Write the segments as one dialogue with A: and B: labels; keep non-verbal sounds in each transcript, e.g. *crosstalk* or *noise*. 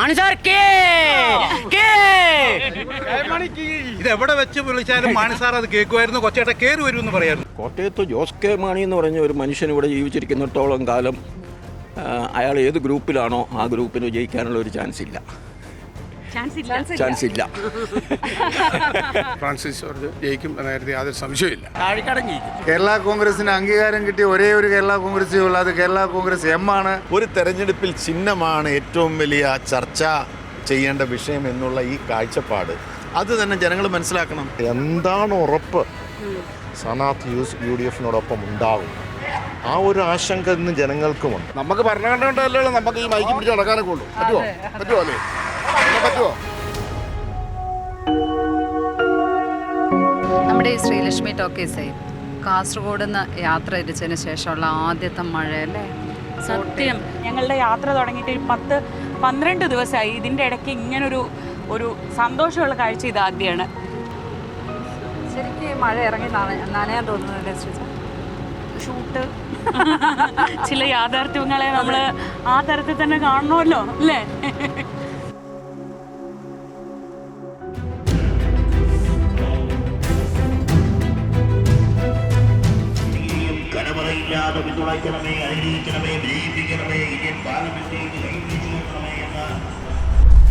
A: കേ. കേ.
B: ഇത് എവിടെ വെച്ച് വിളിച്ചാലും മാണി സാർ അത് കേൾക്കുമായിരുന്നു. കൊച്ചേട്ട കയറി വരുമെന്ന് പറയായിരുന്നു.
C: കോട്ടയത്ത് ജോസ് കെ മാണി എന്ന് പറഞ്ഞ ഒരു മനുഷ്യൻ ഇവിടെ ജീവിച്ചിരിക്കുന്നിടത്തോളം കാലം അയാൾ ഏത് ഗ്രൂപ്പിലാണോ ആ ഗ്രൂപ്പിന് ജയിക്കാനുള്ള ഒരു ചാൻസ് ഇല്ല. ചാൻസ് ഇല്ല
D: ഫ്രാൻസിസ് ജോർജ് ജയിക്കും എന്ന കാര്യത്തിൽ യാതൊരു സംശയമില്ല
E: കേരള കോൺഗ്രസിന് അംഗീകാരം കിട്ടിയ ഒരേ ഒരു കേരള കോൺഗ്രസ് ഉള്ളത് അത് കേരള കോൺഗ്രസ് എം ആണ്.
F: ഒരു തെരഞ്ഞെടുപ്പിൽ ചിഹ്നമാണ് ഏറ്റവും വലിയ ചർച്ച ചെയ്യേണ്ട വിഷയം എന്നുള്ള ഈ കാഴ്ചപ്പാട്. അത് തന്നെ ജനങ്ങൾ മനസ്സിലാക്കണം.
G: എന്താണ് ഉറപ്പ്? സനാത്ത് യൂസ് യു ഡി എഫിനോടൊപ്പം ഉണ്ടാകും ആ ഒരു ആശങ്ക ഇന്ന് ജനങ്ങൾക്കുമുണ്ട്.
D: നമുക്ക് ഭരണഘടനയുണ്ടല്ലോ നമുക്ക് ഈ മൈക്ക് പിടിച്ച് നടക്കാനൊക്കെ ഉള്ളൂ. പറ്റുമോ പറ്റുമോ അല്ലേ? പറ്റുമോ
H: നമ്മുടെ ഈ ശ്രീലക്ഷ്മി ടോക്കീസേ കാസർഗോഡ് നിന്ന് യാത്ര ഇരിച്ചതിന് ശേഷമുള്ള ആദ്യത്തെ മഴയല്ലേ?
I: സത്യം. ഞങ്ങളുടെ യാത്ര തുടങ്ങിയിട്ട് ഒരു പത്ത് പന്ത്രണ്ട് ദിവസമായി. ഇതിന്റെ ഇടയ്ക്ക് ഇങ്ങനൊരു ഒരു സന്തോഷമുള്ള കാഴ്ച ഇത് ആദ്യമാണ്
H: ശരിക്കും മഴ ഇറങ്ങി നനയാൻ തോന്നുന്നത്
I: ഷൂട്ട്. *laughs* ചില യാഥാർത്ഥ്യങ്ങളെ നമ്മൾ ആ തരത്തിൽ തന്നെ കാണണമല്ലോ അല്ലേ?
J: പിന്തുണയ്ക്കണമേ അനുഗ്രഹിക്കണമേ വിജയിപ്പിക്കണമേ ഇന്ത്യൻ പാർലമെന്റിലേക്ക് എന്ന്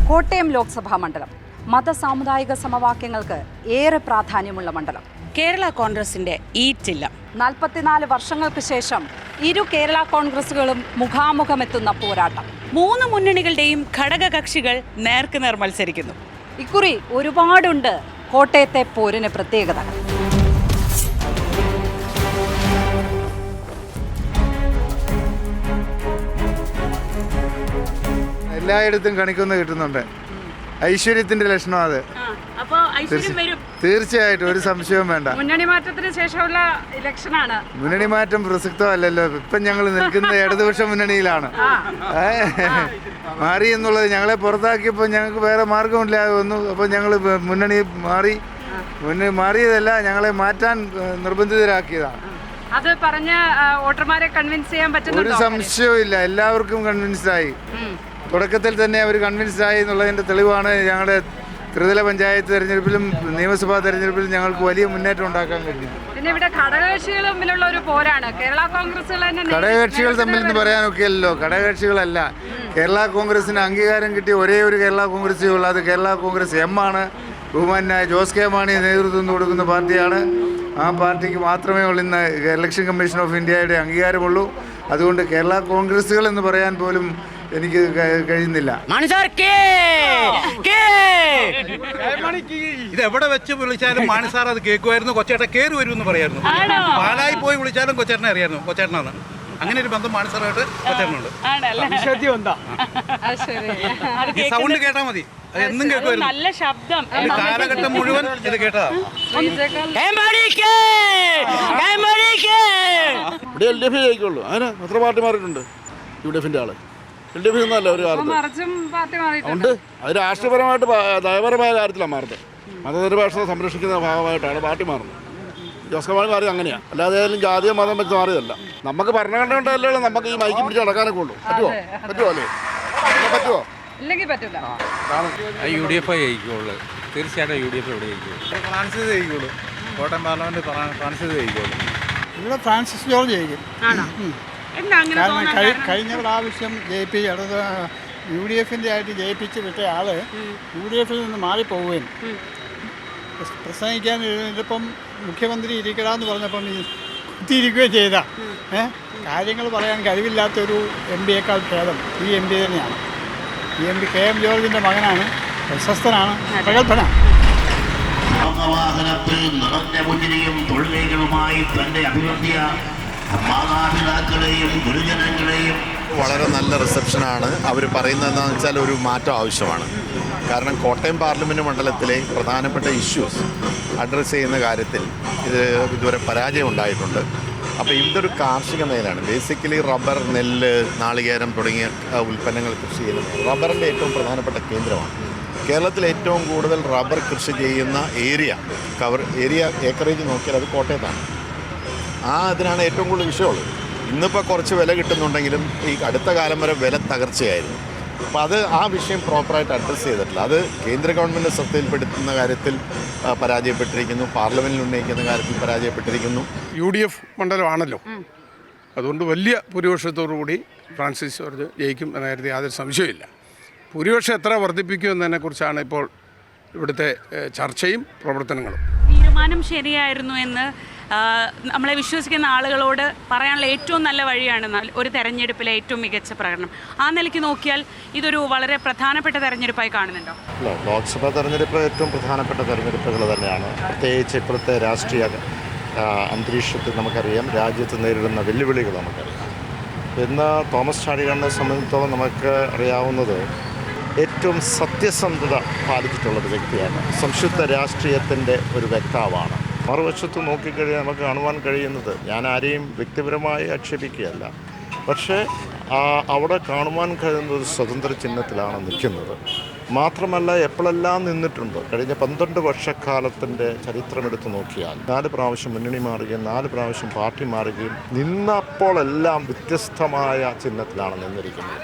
H: കോട്ടയം ലോക്സഭാ മണ്ഡലം മത സാമുദായിക സമവാക്യങ്ങൾക്ക് ഏറെ പ്രാധാന്യമുള്ള മണ്ഡലം.
I: കേരള കോൺഗ്രസിന്റെ ഈറ്റില്ല.
H: നാൽപ്പത്തിനാല് വർഷങ്ങൾക്ക് ശേഷം ഇരു കേരള കോൺഗ്രസുകളും മുഖാമുഖമെത്തുന്ന പോരാട്ടം.
I: മൂന്ന് മുന്നണികളുടെയും ഘടകകക്ഷികൾ നേർക്കുനേർ മത്സരിക്കുന്നു.
H: ഇക്കുറി ഒരുപാടുണ്ട് കോട്ടയത്തെ പോരിന് പ്രത്യേകത
E: എല്ലായിടത്തും കണിക്കൊന്ന് കിട്ടുന്നുണ്ട്. ഐശ്വര്യത്തിന്റെ ലക്ഷണം അത്. തീർച്ചയായിട്ടും ഒരു സംശയവും വേണ്ട.
H: മുന്നണി മാറ്റത്തിന് ശേഷമുള്ള ഇലക്ഷനാണ്.
E: മുന്നണി മാറ്റം പ്രസക്തമല്ലല്ലോ. ഇപ്പൊ ഞങ്ങൾ നിൽക്കുന്നത് ഇടതുപക്ഷ മുന്നണിയിലാണ്? മാറി എന്നുള്ളത് ഞങ്ങളെ പുറത്താക്കിയപ്പോൾ ഞങ്ങൾക്ക് വേറെ മാർഗമില്ല. വന്നു അപ്പോൾ ഞങ്ങൾ മുന്നണി മാറി. മുന്നണി മാറിയതല്ല ഞങ്ങളെ മാറ്റാൻ നിർബന്ധിതരാക്കിയതാണ്.
H: അത് പറഞ്ഞ വോട്ടർമാരെ കൺവിൻസ് ചെയ്യാൻ
E: ഒരു സംശയവും എല്ലാവർക്കും കൺവിൻസ്ഡ് ആയി. തുടക്കത്തിൽ തന്നെ അവർ കൺവിൻസ്ഡ് ആയി എന്നുള്ളതിന്റെ തെളിവാണ് ഞങ്ങളുടെ ത്രിതല പഞ്ചായത്ത് തെരഞ്ഞെടുപ്പിലും നിയമസഭാ തെരഞ്ഞെടുപ്പിലും ഞങ്ങൾക്ക് വലിയ മുന്നേറ്റം ഉണ്ടാക്കാൻ കഴിഞ്ഞു
H: പിന്നെ ഇവിടെ ഘടകകക്ഷികൾ തമ്മിലുള്ള ഒരു പോരാണ്. കേരള കോൺഗ്രസ്
E: ഘടകകക്ഷികൾ തമ്മിൽ എന്ന് പറയാനൊക്കെയല്ലോ. ഘടകകക്ഷികളല്ല. കേരള കോൺഗ്രസിന് അംഗീകാരം കിട്ടിയ ഒരേ ഒരു കേരള കോൺഗ്രസ് ഉള്ളൂ. അത് കേരള കോൺഗ്രസ് എം ആണ്. ബഹുമാനായ ജോസ് കെ മാണി നേതൃത്വം കൊടുക്കുന്ന പാർട്ടിയാണ്. ആ പാർട്ടിക്ക് മാത്രമേ ഉള്ളൂ ഇന്ന് ഇലക്ഷൻ കമ്മീഷൻ ഓഫ് ഇന്ത്യയുടെ അംഗീകാരമുള്ളൂ. അതുകൊണ്ട് കേരള കോൺഗ്രസുകൾ എന്ന് പറയാൻ പോലും എനിക്ക് കഴിയുന്നില്ല.
A: മാണിസാർ കേ. കേ.
B: ഇത് എവിടെ വെച്ച് വിളിച്ചാലും മാണിസാർ അത് കേൾക്കുമായിരുന്നു. കൊച്ചേട്ട കയറി വരുമെന്ന് പറയായിരുന്നു. പാലായി പോയി വിളിച്ചാലും കൊച്ചേട്ടനെ അറിയായിരുന്നു. കൊച്ചേട്ടനാണ്. അങ്ങനെ ഒരു ബന്ധം മാനസറായിട്ട് കൊച്ചേട്ടനുണ്ട് ഈ സൗണ്ട് കേട്ടാ മതി. എന്നും കേൾക്കുമായിരുന്നു.
I: നല്ല ശബ്ദം.
B: കാലഘട്ടം മുഴുവൻ ഇത് കേട്ടതാ.
A: കൈമടി കേ. കൈമടി കേ.
D: ഇവിടെ എൽ ഡി എഫ് ജയിക്കുള്ളൂ. അതിന് എത്ര പാർട്ടി മാറിയിട്ടുണ്ട്? യു ഡി എഫിന്റെ ആൾ. എൽ ഡി എഫ് നിന്നല്ല ഒരു കാലത്ത്.
H: മറിച്ചും പാർട്ടി മാറിയിട്ടുണ്ട്.
D: ഉണ്ട്. അത് രാഷ്ട്രീയപരമായിട്ട് ദയപരമായ നയപരമായ കാര്യത്തിലാണ് മാറുന്നത്. മതനിരപേക്ഷത സംരക്ഷിക്കുന്ന ഭാഗമായിട്ടാണ് പാർട്ടി മാറുന്നത്. ജോസ് മാറി അങ്ങനെയാണ് അല്ലാതെ ഏതെങ്കിലും ജാതിയോ മതം വെച്ച് മാറിയതല്ല. നമുക്ക് ഭരണഘടനയുണ്ടല്ലോ നമുക്ക് ഈ മൈക്ക് പിടിച്ച് നടക്കാനൊക്കെ ഉള്ളൂ. പറ്റുമോ പറ്റുമോ അല്ലേ? പറ്റുമോ
H: ഇല്ലെങ്കിൽ പറ്റില്ല
B: യു ഡി എഫ് ജയിക്കുള്ളൂ. തീർച്ചയായിട്ടും യു ഡി എഫ് ഇവിടെ ജയിക്കുള്ളൂ ഫ്രാൻസിസ് ജയിക്കുള്ളൂ. കോട്ടയം പാർലമെന്റ് ഫ്രാൻസിസ് ജയിക്കുള്ളൂ.
K: ഇവിടെ ഫ്രാൻസിസ് ജോർജ് ജയിക്കും.
I: എന്താ അങ്ങനെ
K: കാരണം? കഴിഞ്ഞ പ്രാവശ്യം ജയിപ്പിച്ച് അടുത്ത യു ഡി എഫിന്റെ ആയിട്ട് ജയിപ്പിച്ച് വിട്ട ആൾ യു ഡി എഫിൽ നിന്ന് മാറിപ്പോവുകയും പ്രസംഗിക്കാൻ ഇതിപ്പം മുഖ്യമന്ത്രി ഇരിക്കടാന്ന് പറഞ്ഞപ്പം ഈ കുത്തിയിരിക്കുകയും ചെയ്ത. കാര്യങ്ങൾ പറയാൻ കഴിവില്ലാത്തൊരു എം പിയേക്കാൾ ഭേദം ഈ എം പി തന്നെയാണ്. ഈ എം പി കെ എം ജോർജിന്റെ മകനാണ് പ്രശസ്തനാണ് പ്രഗത്ഭനാണ്.
J: വാഹനത്തിൽ നിറഞ്ഞ പുഞ്ചിരിയും തൊഴിലേകളുമായി തന്റെ അഭിവൃദ്ധിയ മാതാപിതാക്കളെയും ഗുരുജനങ്ങളെയും
F: വളരെ നല്ല റിസപ്ഷനാണ്. അവർ പറയുന്നത് എന്താണെന്ന് വെച്ചാൽ ഒരു മാറ്റം ആവശ്യമാണ്. കാരണം കോട്ടയം പാർലമെന്റ് മണ്ഡലത്തിലെ പ്രധാനപ്പെട്ട ഇഷ്യൂസ് അഡ്രസ്സ് ചെയ്യുന്ന കാര്യത്തിൽ ഇത് ഇതുവരെ പരാജയം ഉണ്ടായിട്ടുണ്ട്. അപ്പോൾ ഇതൊരു കാർഷിക മേഖലയാണ്. ബേസിക്കലി റബ്ബർ നെല്ല് നാളികേരം തുടങ്ങിയ ഉൽപ്പന്നങ്ങൾ കൃഷി ചെയ്യുന്നത് റബ്ബറിന്റെ ഏറ്റവും പ്രധാനപ്പെട്ട കേന്ദ്രമാണ്. കേരളത്തിൽ ഏറ്റവും കൂടുതൽ റബ്ബർ കൃഷി ചെയ്യുന്ന ഏരിയ കവർ ഏരിയ ഏക്കറേജ് നോക്കിയാൽ അത് കോട്ടയത്താണ്. ആ അതിനാണ് ഏറ്റവും കൂടുതൽ വിഷയമുള്ളത് ഇന്നിപ്പോൾ കുറച്ച് വില കിട്ടുന്നുണ്ടെങ്കിലും ഈ അടുത്ത കാലം വരെ വില തകർച്ചയായിരുന്നു. അപ്പോൾ അത് ആ വിഷയം പ്രോപ്പറായിട്ട് അഡ്രസ്സ് ചെയ്തിട്ടില്ല. അത് കേന്ദ്ര ഗവൺമെന്റ് ശ്രദ്ധയിൽപ്പെടുത്തുന്ന കാര്യത്തിൽ പരാജയപ്പെട്ടിരിക്കുന്നു. പാർലമെന്റിൽ ഉന്നയിക്കുന്ന കാര്യത്തിൽ പരാജയപ്പെട്ടിരിക്കുന്നു.
L: യു ഡി എഫ് മണ്ഡലമാണല്ലോ അതുകൊണ്ട് വലിയ ഭൂരിപക്ഷത്തോടു കൂടി ഫ്രാൻസിസ് ജോർജ് ജയിക്കും എന്ന കാര്യത്തിൽ യാതൊരു സംശയമില്ല ഭൂരിപക്ഷം എത്ര വർദ്ധിപ്പിക്കും എന്നതിനെക്കുറിച്ചാണ് ഇപ്പോൾ ഇവിടുത്തെ ചർച്ചയും പ്രവർത്തനങ്ങളും.
I: തീരുമാനം ശരിയായിരുന്നു എന്ന് നമ്മളെ വിശ്വസിക്കുന്ന ആളുകളോട് പറയാനുള്ള ഏറ്റവും നല്ല വഴിയാണ് ഒരു തെരഞ്ഞെടുപ്പിലെ ഏറ്റവും മികച്ച പ്രകടനം. ആ നിലയ്ക്ക് നോക്കിയാൽ ഇതൊരു വളരെ പ്രധാനപ്പെട്ട തെരഞ്ഞെടുപ്പായി കാണുന്നുണ്ടോ?
G: ലോക്സഭാ തെരഞ്ഞെടുപ്പ് ഏറ്റവും പ്രധാനപ്പെട്ട തെരഞ്ഞെടുപ്പുകൾ തന്നെയാണ്. പ്രത്യേകിച്ച് ഇപ്പോഴത്തെ രാഷ്ട്രീയ അന്തരീക്ഷത്തിൽ നമുക്കറിയാം രാജ്യത്ത് നേരിടുന്ന വെല്ലുവിളികൾ നമുക്കറിയാം. ഇന്ന് തോമസ് ചാടികളെ സംബന്ധിച്ചിടത്തോളം നമുക്ക് അറിയാവുന്നത് ഏറ്റവും സത്യസന്ധത പാലിച്ചിട്ടുള്ള ഒരു വ്യക്തിയാണ്. സംശുദ്ധ രാഷ്ട്രീയത്തിന്റെ ഒരു വ്യക്താവാണ് മറുവശത്ത് നോക്കിക്കഴിഞ്ഞാൽ നമുക്ക് കാണുവാൻ കഴിയുന്നത് ഞാൻ ആരെയും വ്യക്തിപരമായി ആക്ഷേപിക്കുകയല്ല. പക്ഷേ അവിടെ കാണുവാൻ കഴിയുന്ന ഒരു സ്വതന്ത്ര ചിഹ്നത്തിലാണ് നിൽക്കുന്നത്. മാത്രമല്ല എപ്പോഴെല്ലാം നിന്നിട്ടുണ്ട്? കഴിഞ്ഞ പന്ത്രണ്ട് വർഷക്കാലത്തിന്റെ ചരിത്രമെടുത്ത് നോക്കിയാൽ നാല് പ്രാവശ്യം മുന്നണി മാറുകയും നാല് പ്രാവശ്യം പാർട്ടി മാറുകയും നിന്നപ്പോഴെല്ലാം വ്യത്യസ്തമായ ചിഹ്നത്തിലാണ് നിന്നിരിക്കുന്നത്.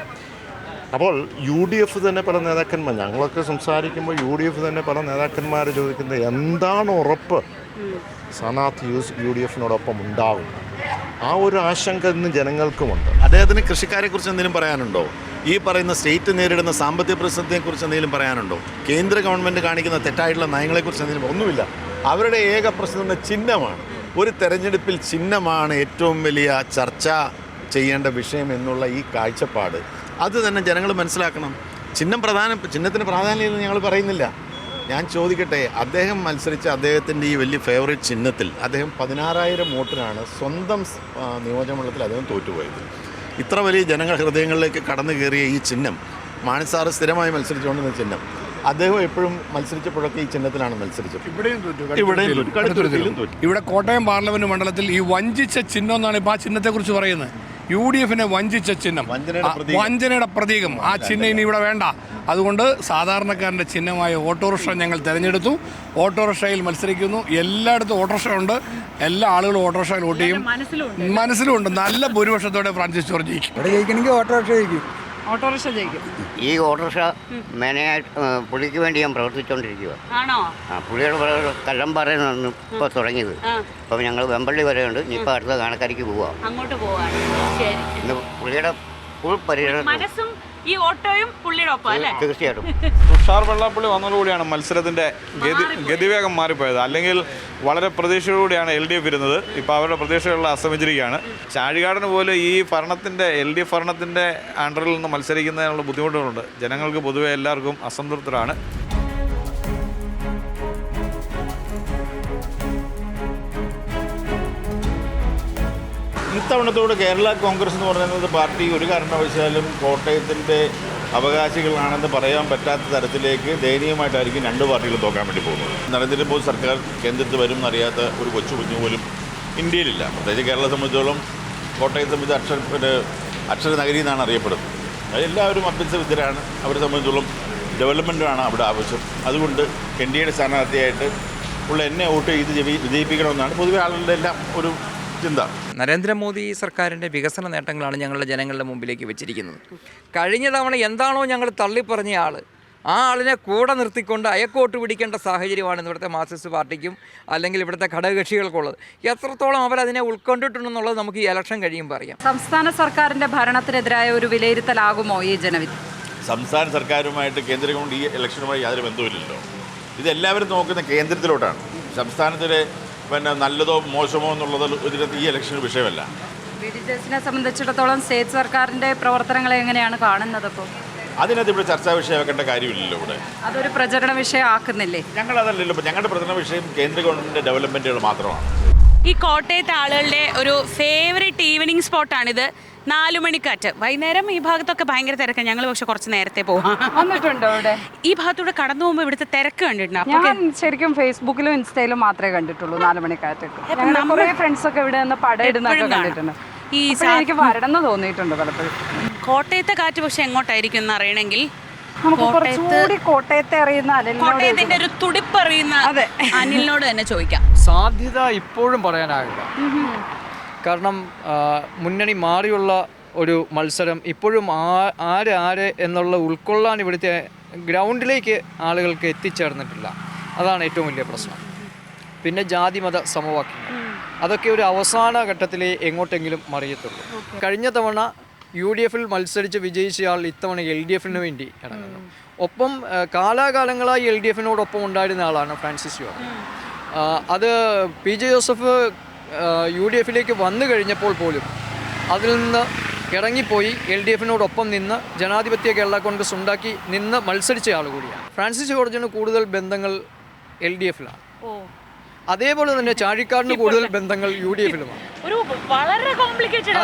G: അപ്പോൾ യു ഡി എഫ് തന്നെ പല നേതാക്കന്മാർ ഞങ്ങളൊക്കെ സംസാരിക്കുമ്പോൾ യു ഡി എഫ് തന്നെ പല നേതാക്കന്മാർ ചോദിക്കുന്നത് എന്താണ് ഉറപ്പ്? സ്ഥാനാർത്ഥി യൂസ് യു ഡി എഫിനോടൊപ്പം ഉണ്ടാവും. ആ ഒരു ആശങ്ക ഇന്ന് ജനങ്ങൾക്കുമുണ്ട്.
F: അദ്ദേഹത്തിന് കൃഷിക്കാരെ കുറിച്ച് എന്തെങ്കിലും പറയാനുണ്ടോ? ഈ പറയുന്ന സ്റ്റേറ്റ് നേരിടുന്ന സാമ്പത്തിക പ്രതിസന്ധിയെ കുറിച്ച് എന്തെങ്കിലും പറയാനുണ്ടോ? കേന്ദ്ര ഗവൺമെന്റ് കാണിക്കുന്ന തെറ്റായിട്ടുള്ള നയങ്ങളെക്കുറിച്ച് എന്തെങ്കിലും ഒന്നുമില്ല. അവരുടെ ഏക പ്രശ്നം ചിഹ്നമാണ്. ഒരു തെരഞ്ഞെടുപ്പിൽ ചിഹ്നമാണ് ഏറ്റവും വലിയ ചർച്ച ചെയ്യേണ്ട വിഷയം എന്നുള്ള ഈ കാഴ്ചപ്പാട്. അത് തന്നെ ജനങ്ങൾ മനസ്സിലാക്കണം. ചിഹ്നം പ്രധാന ചിഹ്നത്തിന് പ്രാധാന്യം ഞങ്ങൾ പറയുന്നില്ല. ഞാൻ ചോദിക്കട്ടെ അദ്ദേഹം മത്സരിച്ച അദ്ദേഹത്തിന്റെ ഈ വലിയ ഫേവറേറ്റ് ചിഹ്നത്തിൽ അദ്ദേഹം പതിനാറായിരം വോട്ടിനാണ് സ്വന്തം നിയോജകമണ്ഡലത്തിൽ അദ്ദേഹം തോറ്റുപോയത്. ഇത്ര വലിയ ജനങ്ങൾ ഹൃദയങ്ങളിലേക്ക് കടന്നു കയറിയ ഈ ചിഹ്നം മാണിസാറ് സ്ഥിരമായി മത്സരിച്ചുകൊണ്ടിരുന്ന ചിഹ്നം അദ്ദേഹം എപ്പോഴും മത്സരിച്ചപ്പോഴൊക്കെ ഈ ചിഹ്നത്തിലാണ് മത്സരിച്ചത്.
L: ഇവിടെയും തോറ്റു
F: ഇവിടെയും തോറ്റു.
L: ഇവിടെ കോട്ടയം പാർലമെന്റ് മണ്ഡലത്തിൽ ഈ വഞ്ചിച്ച ചിഹ്നം എന്നാണ് ഇപ്പോൾ ആ ചിഹ്നത്തെക്കുറിച്ച് പറയുന്നത്. യു ഡി എഫിനെ വഞ്ചിച്ച ചിഹ്നം.
F: വഞ്ചനയുടെ പ്രതീകം.
L: ആ ചിഹ്നം ഇനി ഇവിടെ വേണ്ട. അതുകൊണ്ട് സാധാരണക്കാരന്റെ ചിഹ്നമായ ഓട്ടോറിക്ഷ ഞങ്ങൾ തിരഞ്ഞെടുത്തു. ഓട്ടോറിക്ഷയിൽ മത്സരിക്കുന്നു. എല്ലായിടത്തും ഓട്ടോറിക്ഷ ഉണ്ട് എല്ലാ ആളുകളും ഓട്ടോറിക്ഷയിൽ വോട്ട് ചെയ്യും.
I: മനസ്സിലുണ്ട്
L: നല്ല ഭൂരിപക്ഷത്തോടെ ഫ്രാൻസിസ് ജോർജ് ജയിക്കും.
M: ഓട്ടോറിക്ഷ ജയിക്കും.
I: ഓട്ടോറിക്ഷ ജയിക്കും.
J: ഈ ഓട്ടോറിക്ഷ മെനയായിട്ട് പുള്ളിക്ക് വേണ്ടി ഞാൻ പ്രവർത്തിച്ചുകൊണ്ടിരിക്കുക
I: ആണോ?
J: ആ പുള്ളിയുടെ പുറകെ കള്ളം പറയുന്നതാണ് ഇപ്പോൾ തുടങ്ങിയത്. അപ്പൊ ഞങ്ങൾ വെമ്പള്ളി വരെ ഉണ്ട് ഇനിയിപ്പോൾ അടുത്ത കാണക്കാരിക്ക് പോവാം.
I: അങ്ങോട്ട് പോവാണ്
J: പുള്ളിയുടെ ഫുൾ പരിഗണന
I: മനസ്സും ഈ ഓട്ടോയും പുള്ളിയുടെ ഒപ്പം അല്ലേ?
J: തീർച്ചയായിട്ടും.
N: തുഷാർ വെള്ളാപ്പള്ളി വന്നതോടുകൂടിയാണ് മത്സരത്തിന്റെ ഗതി ഗതിവേഗം മാറിപ്പോയത്. അല്ലെങ്കിൽ വളരെ പ്രതീക്ഷയോടുകൂടിയാണ് എൽ ഡി എഫ് ഇരുന്നത്. ഇപ്പോൾ അവരുടെ പ്രതീക്ഷകളിൽ അസ്തമിച്ചിരിക്കുകയാണ്. ചാഴികാടന് പോലെ ഈ ഭരണത്തിന്റെ എൽ ഡി എഫ് ഭരണത്തിന്റെ അണ്ടറിൽ നിന്ന് മത്സരിക്കുന്നതിനുള്ള ബുദ്ധിമുട്ടുകളുണ്ട്. ജനങ്ങൾക്ക് പൊതുവെ എല്ലാവർക്കും അസംതൃപ്തരാണ്.
F: ഇത്തവണത്തോട് കേരള കോൺഗ്രസ് എന്ന് പറയുന്നത് പാർട്ടി ഒരു കാരണവശാലും കോട്ടയത്തിന്റെ അവകാശികളാണെന്ന് പറയാൻ പറ്റാത്ത തരത്തിലേക്ക് ദയനീയമായിട്ടായിരിക്കും രണ്ട് പാർട്ടികൾ തോക്കാൻ വേണ്ടി പോകുന്നത്. നരേന്ദ്രമോദി സർക്കാർ കേന്ദ്രത്തിൽ വരും എന്നറിയാത്ത ഒരു കൊച്ചു കുഞ്ഞു പോലും ഇന്ത്യയിലില്ല. പ്രത്യേകിച്ച് കേരളത്തെ സംബന്ധിച്ചോളം കോട്ടയത്തെ സംബന്ധിച്ച് അക്ഷര പിന്നെ അക്ഷര നഗരി എന്നാണ് അറിയപ്പെടുന്നത്. എല്ലാവരും അഭ്യസ്തവിദ്യരാണ് അവരെ സംബന്ധിച്ചോളം ഡെവലപ്മെന്റാണ് അവിടെ ആവശ്യം. അതുകൊണ്ട് എൻ ഡി എയുടെ സ്ഥാനാർത്ഥിയായിട്ട് ഉള്ള എന്നെ വോട്ട് ചെയ്ത് വിജയിപ്പിക്കണമെന്നാണ് പൊതുവെ ആളുകളുടെ എല്ലാം ഒരു ചിന്ത
O: നരേന്ദ്രമോദി സർക്കാരിന്റെ വികസന നേട്ടങ്ങളാണ് ഞങ്ങളുടെ ജനങ്ങളുടെ മുമ്പിലേക്ക് വെച്ചിരിക്കുന്നത്. കഴിഞ്ഞ തവണ എന്താണോ ഞങ്ങൾ തള്ളിപ്പറഞ്ഞ ആൾ ആ ആളിനെ കൂടെ നിർത്തിക്കൊണ്ട് അയക്കോട്ട് പിടിക്കേണ്ട സാഹചര്യമാണ് ഇവിടുത്തെ മാർക്സിസ്റ്റ് പാർട്ടിക്കും അല്ലെങ്കിൽ ഇവിടുത്തെ ഘടകകക്ഷികൾക്കുള്ളത്. എത്രത്തോളം അവരതിനെ ഉൾക്കൊണ്ടിട്ടുണ്ടെന്നുള്ളത് നമുക്ക് ഈ ഇലക്ഷൻ കഴിയുമ്പോൾ അറിയാം.
H: സംസ്ഥാന സർക്കാരിന്റെ ഭരണത്തിനെതിരായ ഒരു വിലയിരുത്തലാകുമോ ഈ ജനവിധി?
F: സംസ്ഥാന സർക്കാരുമായിട്ട് കേന്ദ്ര ഗവൺമെന്റ് ഈ ഇലക്ഷനുമായി യാതൊരു ബന്ധവുമില്ലല്ലോ. ഇതെല്ലാവരും നോക്കുന്ന കേന്ദ്രത്തിലോട്ടാണ്. സംസ്ഥാനത്തിലെ പിന്നെ നല്ലതോ മോശമോ എന്നുള്ളത് ഇതിനകത്ത് ഈ ഇലക്ഷൻ വിഷയമല്ല.
H: ബി ഡി ജെസിനെ സംബന്ധിച്ചിടത്തോളം സ്റ്റേറ്റ് സർക്കാരിന്റെ പ്രവർത്തനങ്ങളെ എങ്ങനെയാണ് കാണുന്നത് അപ്പോൾ
F: അതിനകത്ത് ഇവിടെ ചർച്ചാ വിഷയമാക്കേണ്ട കാര്യമില്ലല്ലോ ഇവിടെ.
H: അതൊരു പ്രചരണ വിഷയം ആക്കുന്നില്ലേ?
F: ഞങ്ങൾ അതല്ലല്ലോ ഇപ്പോൾ ഞങ്ങളുടെ പ്രചരണ വിഷയം കേന്ദ്ര ഗവൺമെന്റ് ഡെവലപ്മെന്റുകൾ മാത്രമാണ്.
I: ഈ കോട്ടയത്തെ ആളുകളുടെ ഒരു ഫേവറേറ്റ് ഈവനിങ് സ്പോട്ടാണിത് നാലുമണിക്കാറ്റ് വൈകുന്നേരം ഈ ഭാഗത്തൊക്കെ ഭയങ്കര തിരക്കാണ് ഞങ്ങൾ പക്ഷെ കുറച്ച് നേരത്തെ പോവാം.
H: വന്നിട്ടുണ്ടോ ഇവിടെ
I: ഈ ഭാഗത്തൂടെ കടന്നു പോകുമ്പോൾ ഇവിടുത്തെ തിരക്ക് കണ്ടിട്ടുണ്ട്?
H: ഞാൻ ശരിക്കും ഫേസ്ബുക്കിലും ഇൻസ്റ്റയിലും മാത്രമേ കണ്ടിട്ടുള്ളൂ നാലു
I: മണിക്കാറ്റ്
H: കുറേ ഫ്രണ്ട്സ് ഒക്കെ ഇവിടെ നിന്ന്
I: എപ്പോഴും
H: കണ്ടിട്ടുണ്ട്.
I: ഈ
H: എനിക്ക് വരണം എന്ന് തോന്നിയിട്ടുണ്ട് പലപ്പോഴും.
I: കോട്ടയത്തെ കാറ്റ് പക്ഷെ എങ്ങോട്ടായിരിക്കും എന്ന് അറിയണമെങ്കിൽ കോട്ടയത്ത്
H: കോട്ടയത്തെ അറിയുന്ന
I: കോട്ടയത്തിന്റെ ഒരു തുടിപ്പറിയുന്ന
H: അതെ.
I: അനിലിനോട് തന്നെ ചോദിക്കാം.
O: സാധ്യത ഇപ്പോഴും പറയാനാകില്ല കാരണം മുന്നണി മാറിയുള്ള
P: ഒരു മത്സരം ഇപ്പോഴും ആ ആര് ആര് എന്നുള്ള ഉൾക്കൊള്ളാൻ ഇവിടുത്തെ ഗ്രൗണ്ടിലേക്ക് ആളുകൾക്ക് എത്തിച്ചേർന്നിട്ടില്ല. അതാണ് ഏറ്റവും വലിയ പ്രശ്നം. പിന്നെ ജാതി മത സമവാക്യങ്ങൾ. അതൊക്കെ ഒരു അവസാന ഘട്ടത്തിലേ എങ്ങോട്ടെങ്കിലും മറിയത്തുള്ളൂ. കഴിഞ്ഞ തവണ യു ഡി എഫിൽ മത്സരിച്ച് വിജയിച്ചയാൾ ഇത്തവണ എൽ ഡി എഫിന് വേണ്ടി ഇറങ്ങുന്നു. ഒപ്പം കാലാകാലങ്ങളായി എൽ ഡി എഫിനോടൊപ്പം ഉണ്ടായിരുന്ന ആളാണ് ഫ്രാൻസിസ് ആ, അത് P J Joseph U D എഫിലേക്ക് വന്നു കഴിഞ്ഞപ്പോൾ പോലും അതിൽ നിന്ന് ഇറങ്ങിപ്പോയി എൽ ഡി എഫിനോടൊപ്പം നിന്ന് ജനാധിപത്യ കേരള കോൺഗ്രസ് ഉണ്ടാക്കി നിന്ന് മത്സരിച്ച ആൾ കൂടിയാണ്. ഫ്രാൻസിസ് ജോർജിന് കൂടുതൽ ബന്ധങ്ങൾ എൽ ഡി എഫിലാണ്. അതേപോലെ തന്നെ ചാഴിക്കാടിന് കൂടുതൽ ബന്ധങ്ങൾ യു ഡി എഫിലുമാണ്.
I: ഒരു വളരെ കോംപ്ലിക്കേറ്റഡ്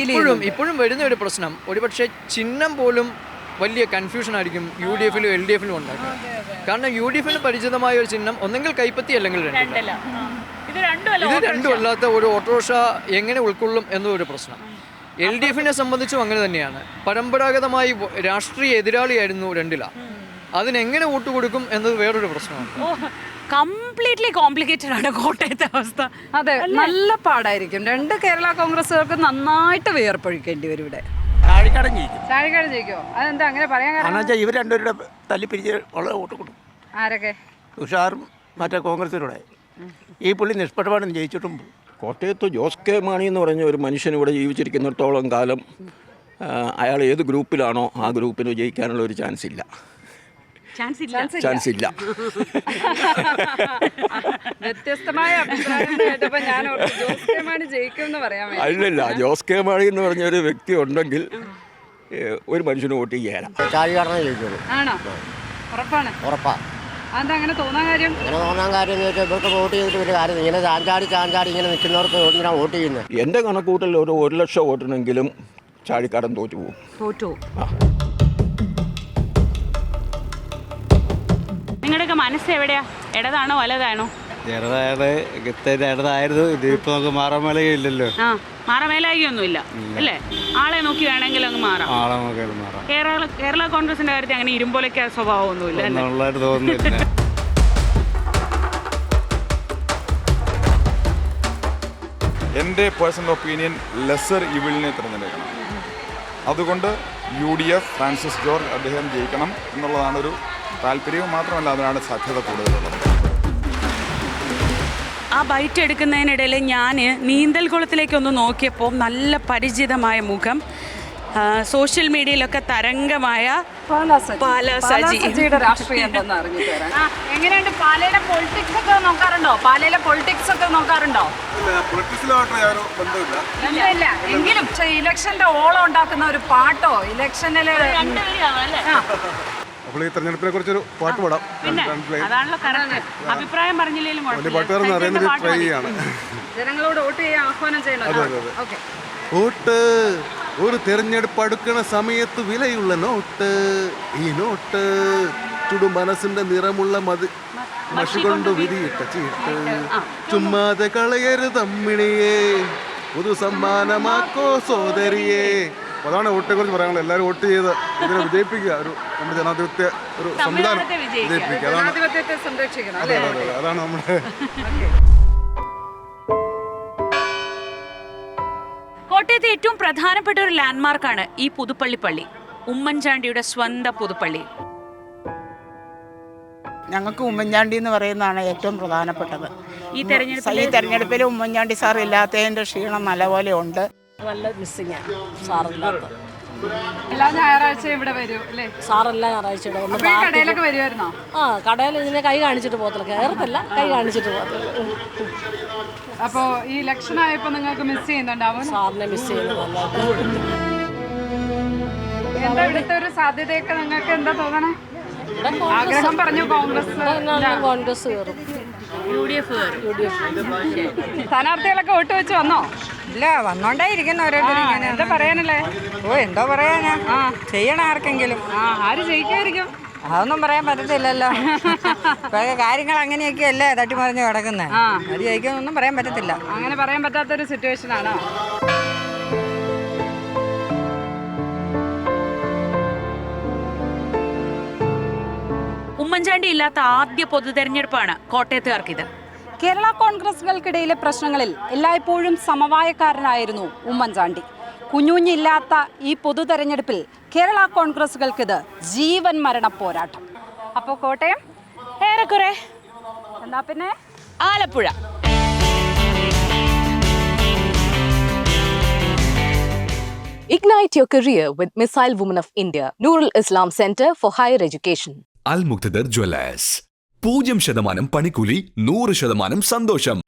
P: ഇപ്പോഴും ഇപ്പോഴും വരുന്ന ഒരു പ്രശ്നം ഒരുപക്ഷെ ചിഹ്നം പോലും വലിയ കൺഫ്യൂഷൻ ആയിരിക്കും യു ഡി എഫിലും എൽ ഡി എഫിലും ഉണ്ടാക്കുക കാരണം യു ഡി എഫിന് പരിചിതമായ ഒരു ചിഹ്നം ഒന്നെങ്കിൽ കൈപ്പത്തി അല്ലെങ്കിൽ രണ്ടില്ല.
I: ഇത് രണ്ടുമല്ല
P: ഇത് രണ്ടും അല്ലാത്ത ഒരു ഓട്ടോറിക്ഷ എങ്ങനെ ഉൾക്കൊള്ളും എന്നൊരു പ്രശ്നം. എൽ ഡി എഫിനെ സംബന്ധിച്ചും അങ്ങനെ തന്നെയാണ്. പരമ്പരാഗതമായി രാഷ്ട്രീയ എതിരാളിയായിരുന്നു രണ്ടില. അതിനെങ്ങനെ വോട്ട് കൊടുക്കും എന്നത് വേറൊരു പ്രശ്നമാണ്.
I: ഓ കംപ്ലീറ്റ്ലി കോംപ്ലിക്കേറ്റഡ് ആണ് കോട്ടയത്തെ അവസ്ഥ.
H: അതെ നല്ല പാടായിരിക്കും. രണ്ട് കേരള കോൺഗ്രസ്സുകാർക്ക് നന്നായിട്ട് വിയർപ്പൊഴിക്കേണ്ടി വരും ഇവിടെ.
C: ചാഴിക്കാടൻ ജയിക്കും
H: ചാഴിക്കാട് ജയിക്കോ അതെന്താ അങ്ങനെ പറയാൻ
C: കാരണം?
H: കാരണം
C: വെച്ചാൽ ഇവർ രണ്ടുപേരുടെ തല്ലിപ്പിരിച്ച് വളരെ വോട്ട് കൊടുക്കും
H: ആരൊക്കെ?
C: തുഷാറും മറ്റേ കോൺഗ്രസിലൂടെ ഈ പുള്ളി നിഷ്പക്ഷപാതം ജയിച്ചിട്ടും പോകും. കോട്ടയത്ത് ജോസ് കെ മാണി എന്ന് പറഞ്ഞ ഒരു മനുഷ്യൻ ഇവിടെ ജീവിച്ചിരിക്കുന്നിടത്തോളം കാലം ആ, അയാൾ ഏത് ഗ്രൂപ്പിലാണോ ആ ഗ്രൂപ്പിന് ജയിക്കാനുള്ള ഒരു ചാൻസ് ഇല്ല.
I: ചാൻസ് ഇല്ല
C: ചാൻസ് ഇല്ല
H: വ്യത്യസ്തമായ അഭിപ്രായം ഞാൻ ഓർത്തു ജോസ് കെ മാണി ജയിക്കും എന്ന് പറയാൻ വേണ്ടി.
C: അല്ലല്ല ജോസ് കെ മാണി എന്ന് പറഞ്ഞ ഒരു വ്യക്തി ഉണ്ടെങ്കിൽ ഒരു മനുഷ്യന് വോട്ട് ചെയ്യാനാ.
A: ചാഴികാടനെ ജയിക്കുള്ളൂ.
H: ആണോ? ഉറപ്പാണ്.
A: ഉറപ്പാ.
H: അതെന്താ അങ്ങനെ തോന്നാൻ കാര്യം?
A: അങ്ങനെ തോന്നാൻ കാര്യം എന്ന് വെച്ചാൽ ഇവർക്ക് വോട്ട് ചെയ്തിട്ട് വലിയ കാര്യം ഇങ്ങനെ ചാഞ്ചാടി ചാഞ്ചാടി ഇങ്ങനെ നിൽക്കുന്നവർക്ക് എന്തിനാണ് വോട്ട് ചെയ്യുന്നത്
C: എന്റെ കണക്കൂട്ടൽ ഒരു ഒരു ലക്ഷം വോട്ടിനെങ്കിലും ചാഴിക്കാടൻ തോറ്റു പോകും
I: തോറ്റു നിങ്ങളുടെയൊക്കെ മനസ്സ് എവിടെയാ? ഇടതാണോ വലതാണോ?
Q: ചെറുതായത് ഇടതായിരുന്നു ഇതിപ്പോ നമുക്ക് മാറാമലയില്ലല്ലോ
I: ആ മാറമേലാകിയൊന്നുമില്ല അല്ലേ? ആളെ നോക്കി വേണമെങ്കിൽ അങ്ങ് മാറാം.
Q: ആളെ നമുക്ക് മാറാം.
I: കേരള കേരള കോൺഗ്രസിന്റെ കാര്യത്തിൽ അങ്ങനെ ഇരുമ്പോലൊക്കെ സ്വഭാവമൊന്നുമില്ല അല്ലേ?
Q: എന്നുള്ളതായിട്ട് തോന്നുന്നില്ല *laughs*
R: എന്റെ പേഴ്സണൽ ഒപ്പീനിയൻ ലെസർ ഇവിളിനെ തിരഞ്ഞെടുക്കണം. അതുകൊണ്ട് U D F Francis George അദ്ദേഹം ജയിക്കണം എന്നുള്ളതാണ് ഒരു താല്പര്യവും മാത്രമല്ല അതിനാണ് സാധ്യത കൂടുതലുള്ളത്.
I: ആ ബൈറ്റ് എടുക്കുന്നതിനിടയിൽ ഞാൻ നീന്തൽ കുളത്തിലേക്കൊന്ന് നോക്കിയപ്പോൾ നല്ല പരിചിതമായ മുഖം സോഷ്യൽ മീഡിയയിലൊക്കെ തരംഗമായ
H: പാലാസജിയുടെ രാഷ്ട്രീയം എങ്ങനെയുണ്ട്? പാലയിലെ പൊളിറ്റിക്സ് ഒക്കെ നോക്കാറുണ്ടോ? പാലയിലെ പൊളിറ്റിക്സ് ഒക്കെ നോക്കാറുണ്ടോ? ഇല്ല എങ്കിലും ഇലക്ഷന്റെ ഓളം ഉണ്ടാക്കുന്ന ഒരു പാട്ടോ? ഇലക്ഷനിൽ
R: അപ്പോൾ ഈ തെരഞ്ഞെടുപ്പിനെ കുറിച്ചൊരു പാട്ട് പാടാം.
I: പിന്നെ അതാണല്ലോ കറക്റ്റ് അഭിപ്രായം പറഞ്ഞില്ലെങ്കിലും കുഴപ്പമില്ല.
R: പാട്ടുകാരെന്ന് അറിയുന്നത് ട്രൈ. ചെയ്യാണ്. *laughs*
H: ജനങ്ങളോട് വോട്ട് ചെയ്യാൻ ആഹ്വാനം ചെയ്യണം. ഓക്കെ.
R: വോട്ട്. ഒരു തെരഞ്ഞെടുപ്പ് അടുക്കണ സമയത്ത് വിലയുള്ള നോട്ട്. ഈ നോട്ട് ചുടു മനസ്സിന്റെ നിറമുള്ള മതി മഷി കൊണ്ട് വിരിയിട്ട ചീട്ട്. ചുമ്മാതെ കളയരുതമ്മിണിയെ പുതു സമ്മാനമാക്കോ സോദരിയെ. അതാണ് വോട്ടിനെ കുറിച്ച് പറയാനുള്ളത്. എല്ലാവരും വോട്ട് ചെയ്ത് ഇതിനെ വിജയിപ്പിക്കുക. ഒരു നമ്മുടെ ജനാധിപത്യ ഒരു സംവിധാനം വിജയിപ്പിക്കുക. അതാണ് അതെ അതെ അതെ. അതാണ് നമ്മുടെ *laughs*
I: കോട്ടയത്തെ ഏറ്റവും പ്രധാനപ്പെട്ട ഒരു ലാൻഡ്മാർക്കാണ് ഈ പുതുപ്പള്ളി പള്ളി. ഉമ്മൻചാണ്ടിയുടെ സ്വന്തം പുതുപ്പള്ളി.
S: ഞങ്ങൾക്ക് ഉമ്മൻചാണ്ടി എന്ന് പറയുന്നതാണ് ഏറ്റവും പ്രധാനപ്പെട്ടത്.
I: ഈ തെരഞ്ഞെടുപ്പിൽ
S: ഈ തെരഞ്ഞെടുപ്പിൽ ഉമ്മൻചാണ്ടി സാർ ഇല്ലാത്തതിന്റെ ക്ഷീണം നല്ലപോലെ ഉണ്ട്.
T: നല്ല മിസ്സിങ്ങാണ് സാറില്ലാത്ത
H: എല്ലാ ഞായറാഴ്ച ഇവിടെ വരും അല്ലേ?
T: സാറെല്ലാം ഞായറാഴ്ച
H: ഇവിടെ
T: വന്നു
H: കടയിലൊക്കെ വരുമായിരുന്നോ?
T: ആ കടയിൽ ഇതിനെ കൈ കാണിച്ചിട്ട് പോകത്തില്ല. കയറത്തില്ല കൈ കാണിച്ചിട്ട് പോകത്തില്ല.
H: അപ്പോ ഈ ഇലക്ഷൻ ആയപ്പോ നിങ്ങൾക്ക് മിസ് ചെയ്യുന്നുണ്ടാവും
T: സാറിനെ മിസ് ചെയ്യുന്നത്
H: എന്താ ഇവിടുത്തെ ഒരു സാധ്യതയൊക്കെ നിങ്ങൾക്ക് എന്താ തോന്നണേ?
T: കോൺഗ്രസ്-
H: ആഗ്രഹം പറഞ്ഞു
T: കയറും.
H: സ്ഥാനാർത്ഥികളൊക്കെ വോട്ട് വെച്ച് വന്നോ?
U: ഇല്ല വന്നോണ്ടേ ഇരിക്കുന്ന ഓരോരുത്തർ ഇങ്ങനെ.
H: എന്താ പറയാനല്ലേ?
U: ഓ എന്തോ പറയാനാ? ചെയ്യണ ആർക്കെങ്കിലും.
H: ആ ആര് ജയിക്കായിരിക്കും?
U: അതൊന്നും പറയാൻ പറ്റത്തില്ലല്ലോ. കാര്യങ്ങൾ അങ്ങനെയൊക്കെ അല്ലേ തട്ടിമറിഞ്ഞ് കിടക്കുന്നത് അത് ജയിക്കുമെന്നൊന്നും പറയാൻ പറ്റത്തില്ല.
H: അങ്ങനെ പറയാൻ പറ്റാത്തൊരു സിറ്റുവേഷൻ ആണോ?
I: ഉമ്മൻചാണ്ടി ഇല്ലാത്ത ആദ്യ പൊതു തെരഞ്ഞെടുപ്പാണ് കോട്ടയത്തുകാർക്കിത്.
H: കേരള കോൺഗ്രസുകൾക്കിടയിലെ പ്രശ്നങ്ങളിൽ എല്ലായ്പ്പോഴും സമവായക്കാരനായിരുന്നു ഉമ്മൻചാണ്ടി. കുഞ്ഞുഞ്ഞില്ലാത്ത ഈ പൊതു തെരഞ്ഞെടുപ്പിൽ കേരള കോൺഗ്രസുകൾക്കിത് ജീവൻ മരണ പോരാട്ടം. അപ്പോൾ കോട്ടയം
I: ഏറെക്കുറെ.
H: എന്നാ പിന്നെ?
I: Alappuzha.
T: Ignite your career with Missile Women of India, Nurul Islam Center for Higher Education.
N: Al Muqtadar jewellers. പൂജ്യം ശതമാനം പണിക്കൂലി നൂറ് ശതമാനം സന്തോഷം.